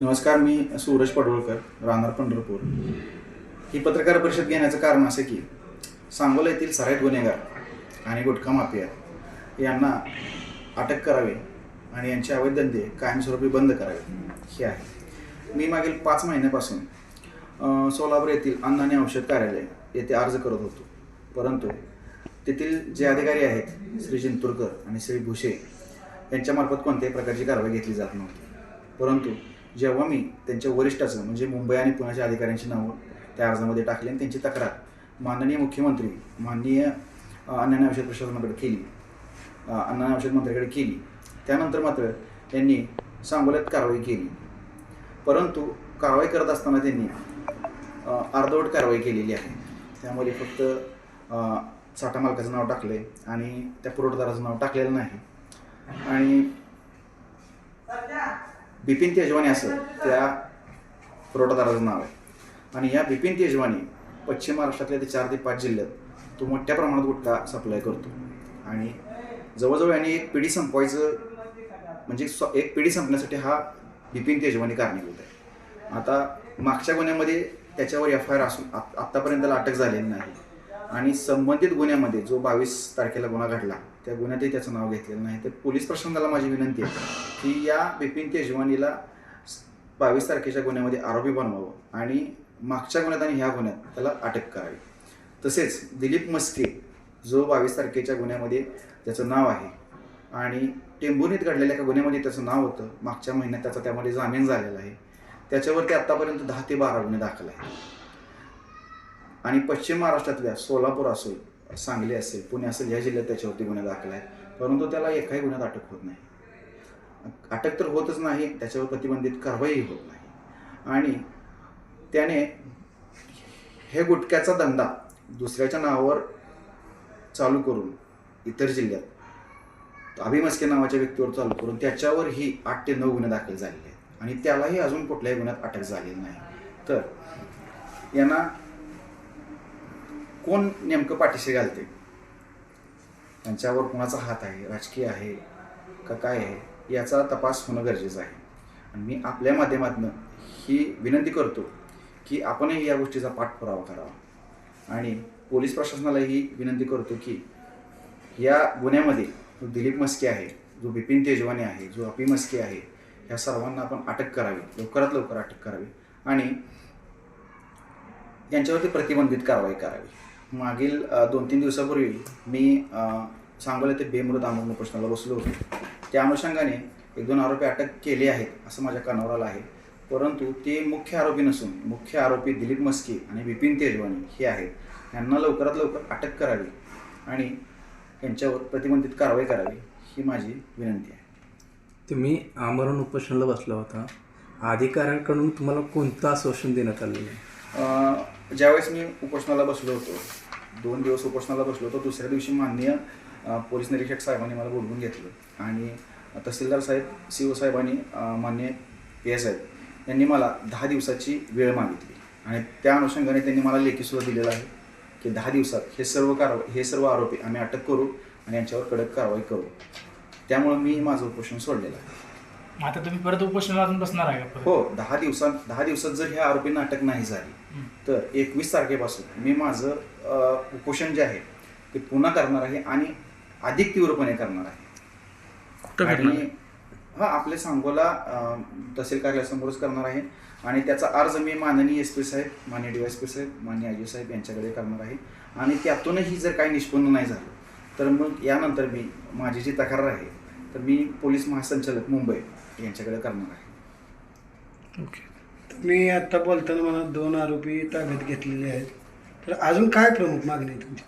नमस्कार मी सूरज पडवळकर राहणार पंढरपूर. ही पत्रकार परिषद घेण्याचं कारण असं की सांगोला येथील सराईत गुन्हेगार आणि गुटखा माफिया यांना अटक करावी आणि यांचे अवैध धंदे कायमस्वरूपी बंद करावे हे आहे. मी मागील पाच महिन्यापासून सोलापूर येथील अन्न आणि औषध कार्यालय येथे अर्ज करत होतो. परंतु तेथील जे अधिकारी आहेत श्री जिंतूरकर आणि श्री भुसे यांच्यामार्फत कोणत्याही प्रकारची कारवाई घेतली जात नव्हती. परंतु जेव्हा मी त्यांच्या वरिष्ठाचं म्हणजे मुंबई आणि पुण्याच्या अधिकाऱ्यांची नावं त्या अर्जामध्ये टाकली आणि त्यांची तक्रार माननीय मुख्यमंत्री माननीय अन्न आणि औषध प्रशासनाकडे केली. अन्न आणि औषध मंत्र्याकडे केली. त्यानंतर मात्र त्यांनी सांगोल्यात कारवाई केली. परंतु कारवाई करत असताना त्यांनी अर्धवट कारवाई केलेली आहे. त्यामध्ये फक्त साठा मालकाचं नाव टाकलं आहे आणि त्या पुरवठादाराचं नाव टाकलेलं नाही. आणि बिपिन तेजवानी असं त्या पुरवठादाराचं नाव आहे. आणि या बिपिन तेजवानी पश्चिम महाराष्ट्रातल्या ते चार ते पाच जिल्ह्यात तो मोठ्या प्रमाणात गुटखा सप्लाय करतो. आणि जवळजवळ यांनी एक पिढी संपवायचं म्हणजे स्व एक पिढी संपण्यासाठी हा बिपिन तेजवानी कारणीभूत आहे. आता मागच्या गुन्ह्यामध्ये त्याच्यावर एफ आय आर असून आत- आत्तापर्यंत त्याला अटक झालेली नाही. आणि संबंधित गुन्ह्यामध्ये जो बावीस तारखेला गुन्हा घडला त्या गुन्ह्यातही त्याचं नाव घेतलेलं नाही. तर पोलीस प्रशासनाला माझी विनंती आहे की या बिपिन तेजवानीला बावीस तारखेच्या गुन्ह्यामध्ये आरोपी बनवावं आणि मागच्या गुन्ह्यात आणि ह्या गुन्ह्यात त्याला अटक करावी. तसेच दिलीप मस्के जो बावीस तारखेच्या गुन्ह्यामध्ये त्याचं नाव आहे आणि टेंभुनीत घडलेल्या एका गुन्ह्यामध्ये त्याचं नाव होतं मागच्या महिन्यात त्याचा त्यामध्ये जामीन झालेला आहे. त्याच्यावरती आत्तापर्यंत दहा ते बारा गुन्हे दाखल आहेत. आणि पश्चिम महाराष्ट्रातल्या सोलापूर असेल सांगली असेल पुणे असेल या जिल्ह्यात त्याच्यावरती गुन्हे दाखल आहेत. परंतु त्याला एकाही गुन्ह्यात अटक होत नाही. अटक तर होतच नाही त्याच्यावर प्रतिबंधित कारवाई होत नाही. आणि त्याने हे गुटख्याचा धंदा दुसऱ्याच्या नावावर चालू करून इतर जिल्ह्यात अभिमस्के नावाच्या व्यक्तीवर चालू करून त्याच्यावरही आठ ते नऊ गुन्हे दाखल झालेले आहेत. आणि त्यालाही अजून कुठल्याही गुन्ह्यात अटक झालेली नाही. तर यांना कोण नेमकं पाठीशी घालते? त्यांच्यावर कुणाचा हात आहे राजकीय आहे का काय आहे याचा तपास होणं गरजेचं आहे. आणि मी आपल्या माध्यमातून ही विनंती करतो की आपणही या गोष्टीचा पाठपुरावा करावा. आणि पोलीस प्रशासनाला ही विनंती करतो की या गुन्ह्यामध्ये जो दिलीप मस्के आहे जो बिपिन तेजवानी आहे जो अपी मस्के आहे ह्या सर्वांना आपण अटक करावी लवकरात लवकर अटक करावी आणि यांच्यावरती प्रतिबंधित कारवाई करावी. मागील दोन तीन दिवसापूर्वी मी सांगोला ते बेमृत आमरण उपोषणाला बसलो होतो. त्या अनुषंगाने एक दोन आरोपी अटक केले आहेत असं माझ्या कानावर आलं आहे. परंतु ते मुख्य आरोपी नसून मुख्य आरोपी दिलीप मस्के आणि बिपिन तेजवानी हे आहेत. यांना लवकरात लवकर अटक करावी आणि यांच्यावर प्रतिबंधित कारवाई करावी ही माझी विनंती आहे. तुम्ही आमरण उपोषणाला बसला होता. अधिकाऱ्यांकडून तुम्हाला कोणतं आश्वासन देण्यात आलेलं आहे? ज्यावेळेस मी उपोषणाला बसलो होतो दोन दिवस उपोषणाला बसलो होतो दुसऱ्या दिवशी माननीय पोलीस निरीक्षक साहेबांनी मला बोलवून घेतलं. आणि तहसीलदार साहेब सी ओ साहेबांनी मान्य पी एस साहेब यांनी मला दहा दिवसाची वेळ मागितली. आणि त्या अनुषंगाने त्यांनी मला लेखीसुद्धा दिलेलं आहे की दहा दिवसात हे सर्व कारवाई हे सर्व आरोपी आम्ही अटक करू आणि यांच्यावर कडक कारवाई करू. त्यामुळं मी माझं उपोषण सोडलेलं आहे. आता तुम्ही परत उपोषणाला अजून बसणार आहे का परत? हो दहा दिवसात दहा दिवसात जर ह्या आरोपींना अटक नाही झाली. तर एकवीस तारखेपासून मी माझं अ, उपोषण जे आहे ते पुन्हा करणार आहे आणि अधिक तीव्रपणे करणार आहे. कुठं करणार आणि हा आपले सांगोला अ, तहसील कार्यालयासमोरच करणार आहे. आणि त्याचा अर्ज मी माननीय एस पी साहेब माननीय डी एस पी साहेब माननीय आय जी साहेब यांच्याकडे करणार आहे. आणि त्यातूनही जर काही निष्पन्न नाही झालं तर मग यानंतर मी माझी जी तक्रार आहे तर मी पोलीस महासंचालक मुंबई यांच्याकडे करणार आहे. ओके. तुम्ही आता बोलताना मला दोन आरोपी ताब्यात घेतलेले आहेत. तर अजून काय प्रमुख मागणी आहे तुमची?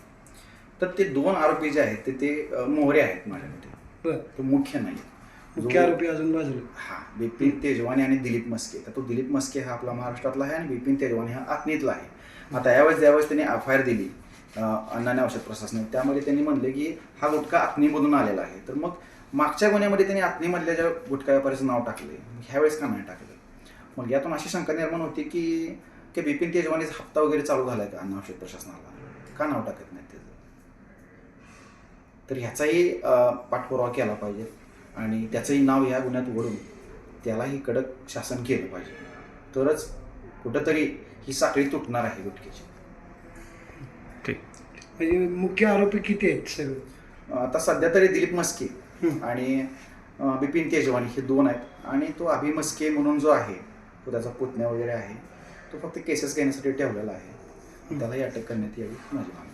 तर ते दोन आरोपी जे आहेत ते ते मोहरे आहेत माझ्यामध्ये. बरं. तो मुख्य नाही मुख्य आरोपी अजून बाजूला? हा बिपिन तेजवानी आणि दिलीप मस्के. तर तो दिलीप मस्के हा आपला महाराष्ट्रातला आहे आणि बिपिन तेजवानी हा आत्मीतला आहे. आता यावेळेस ज्यावेळेस त्यांनी एफ आय आर दिली अ, अन्न आणि औषध प्रशासनाने त्यामध्ये त्यांनी म्हणले की हा गुटखा आत्नीमधून आलेला आहे. तर मग मागच्या गुन्ह्यामध्ये त्यांनी आत्नीमधल्या ज्या गुटखा व्यापाऱ्याचं नाव टाकले ह्यावेळेस का नाही टाकलं? मग यातून अशी शंका निर्माण होती की की बिपिन तेजवानीचा हप्ता वगैरे चालू झालाय का अन्न औषध प्रशासनाला? का नाव टाकत नाही त्याचं? तर ह्याचाही पाठपुरावा केला पाहिजे आणि त्याचंही नाव या गुन्ह्यात वळून त्यालाही कडक शासन केलं पाहिजे. तरच कुठंतरी ही साखळी तुटणार आहे गुटख्याची. ठीक. म्हणजे मुख्य आरोपी किती आहेत सगळे? आता सध्या तरी दिलीप मस्के. आणि बिपिन तेजवानी हे दोन आहेत. आणि तो अभि मस्के म्हणून जो आहे तो त्याचा पुतण्या वगैरे आहे तो फक्त केसेस घेण्यासाठी ठेवलेला आहे. त्यालाही अटक करण्यात यावी माझी मागणी.